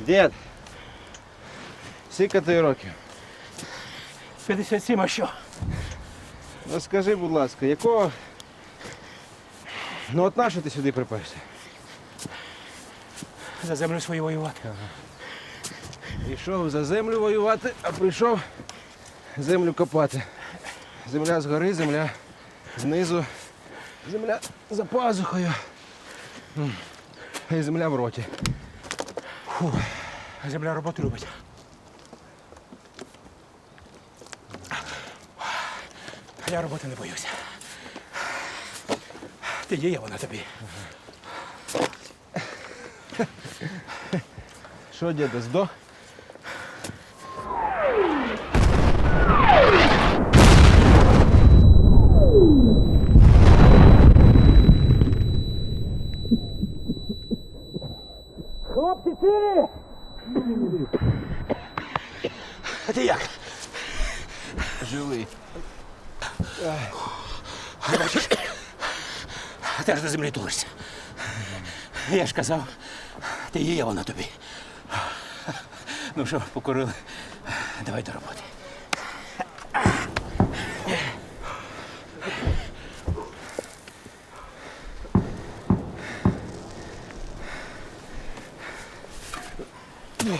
Дід, скільки ти років? 57, а що? Ну скажи, будь ласка, якого. Ну от нащо ти сюди припався? За землю свою воювати. Йшов за землю воювати, а прийшов землю копати. Земля згори, земля знизу, земля за пазухою. І земля в роті. Земля роботу любить. Я роботи не боюся. Ти є, вона тобі. Що, діде, здох? Хлопці, цілі! А ти як? Живий. Бачиш? Ти ж до землі тулишся. Я ж казав, ти є, вона тобі. Ну що, покурили? Давай до роботи. Yeah.